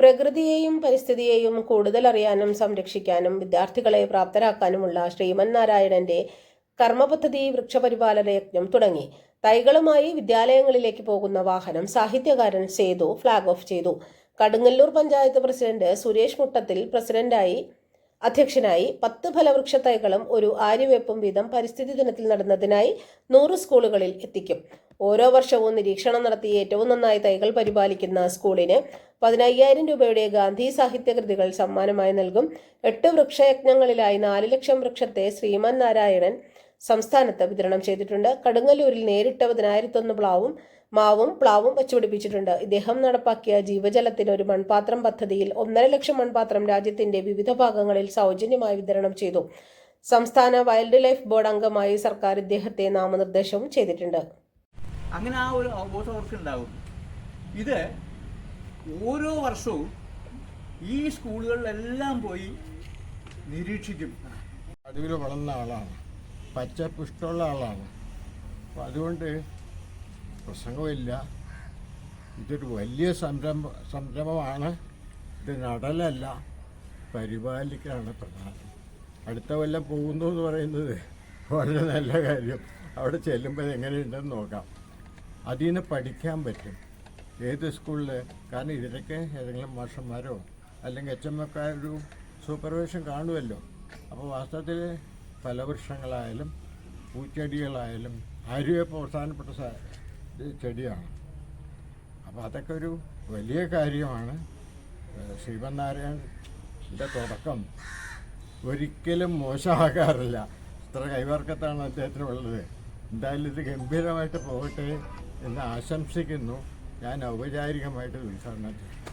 പ്രകൃതിയെയും പരിസ്ഥിതിയെയും കൂടുതൽ അറിയാനും സംരക്ഷിക്കാനും വിദ്യാർത്ഥികളെ പ്രാപ്തരാക്കാനുമുള്ള ശ്രീമൻ നാരായണന്റെ കർമ്മപദ്ധതി വൃക്ഷപരിപാലന യജ്ഞം തുടങ്ങി. തൈകളുമായി വിദ്യാലയങ്ങളിലേക്ക് പോകുന്ന വാഹനം സാഹിത്യകാരൻ സേതു ഫ്ലാഗ് ഓഫ് ചെയ്തു. കടുങ്ങല്ലൂർ പഞ്ചായത്ത് പ്രസിഡന്റ് സുരേഷ് മുട്ടത്തിൽ പ്രസിഡന്റായി അധ്യക്ഷനായി പത്ത് ഫലവൃക്ഷ തൈകളും ഒരു ആര്യവേപ്പും വീതം പരിസ്ഥിതി ദിനത്തിൽ നടന്നതിനായി നൂറ് സ്കൂളുകളിൽ എത്തിക്കും. ഓരോ വർഷവും നിരീക്ഷണം നടത്തി ഏറ്റവും നന്നായി തൈകൾ പരിപാലിക്കുന്ന സ്കൂളിന് പതിനയ്യായിരം രൂപയുടെ ഗാന്ധി സാഹിത്യകൃതികൾ സമ്മാനമായി നൽകും. എട്ട് വൃക്ഷയജ്ഞങ്ങളിലായി നാല് ലക്ഷം വൃക്ഷത്തെ ശ്രീമൻ നാരായണൻ സംസ്ഥാനത്ത് വിതരണം ചെയ്തിട്ടുണ്ട്. കടുങ്ങല്ലൂരിൽ നേരിട്ട് പതിനായിരത്തൊന്ന് പ്ലാവും മാവും പ്ലാവും വച്ചുപിടിപ്പിച്ചിട്ടുണ്ട്. ഇദ്ദേഹം നടപ്പാക്കിയ ജീവജലത്തിന് ഒരു മൺപാത്രം പദ്ധതിയിൽ ഒന്നര ലക്ഷം മൺപാത്രം രാജ്യത്തിന്റെ വിവിധ ഭാഗങ്ങളിൽ സൗജന്യമായി വിതരണം ചെയ്തു. സംസ്ഥാന വൈൽഡ് ലൈഫ് ബോർഡ് അംഗമായി സർക്കാർ ഇദ്ദേഹത്തെ നാമനിർദ്ദേശവും ചെയ്തിട്ടുണ്ട്. അങ്ങനെ ആ ഒരു അവബോധം അവർക്ക് ഉണ്ടാകും ഇത് ഓരോ വർഷവും ഈ സ്കൂളുകളിലെല്ലാം പോയി നിരീക്ഷിക്കും. അടവിൽ വളർന്ന ആളാണ്. പച്ചപ്പ് ഇഷ്ടമുള്ള ആളാണ്. അപ്പോൾ അതുകൊണ്ട് പ്രസംഗമില്ല. ഇതൊരു വലിയ സംരംഭ സംരംഭമാണ്. ഇത് നടലല്ല പരിപാലിക്കലാണ് പ്രധാനം. അടുത്ത കൊല്ലം പോകുന്നു എന്ന് പറയുന്നത് വളരെ നല്ല കാര്യം. അവിടെ ചെല്ലുമ്പോൾ എങ്ങനെയുണ്ടെന്ന് നോക്കാം. അതിൽ നിന്ന് പഠിക്കാൻ പറ്റും. ഏത് സ്കൂളിൽ കാരണം ഇതിലൊക്കെ ഏതെങ്കിലും മാഷന്മാരോ അല്ലെങ്കിൽ എച്ച് എം ഒരു സൂപ്പർവിഷൻ കാണുമല്ലോ അപ്പോൾ വാസ്തവത്തിൽ ഫലവൃക്ഷങ്ങളായാലും പൂച്ചെടികളായാലും ആര്യവേപ്പ് പ്രധാനപ്പെട്ട ചെടിയാണ്. അപ്പോൾ അതൊക്കെ ഒരു വലിയ കാര്യമാണ്. ശ്രീമന്നാരായണന്റെ തുടക്കം ഒരിക്കലും മോശമാകാറില്ല. ഇത്ര കൈവർക്കത്താണ് അദ്ദേഹത്തിന് ഉള്ളത്. എന്തായാലും ഇത് ഗംഭീരമായിട്ട് പോകട്ടെ എന്ന് ആശംസിക്കുന്നു. ഞാൻ ഔപചാരികമായിട്ട് ഉദ്ഘാടനം ചെയ്യും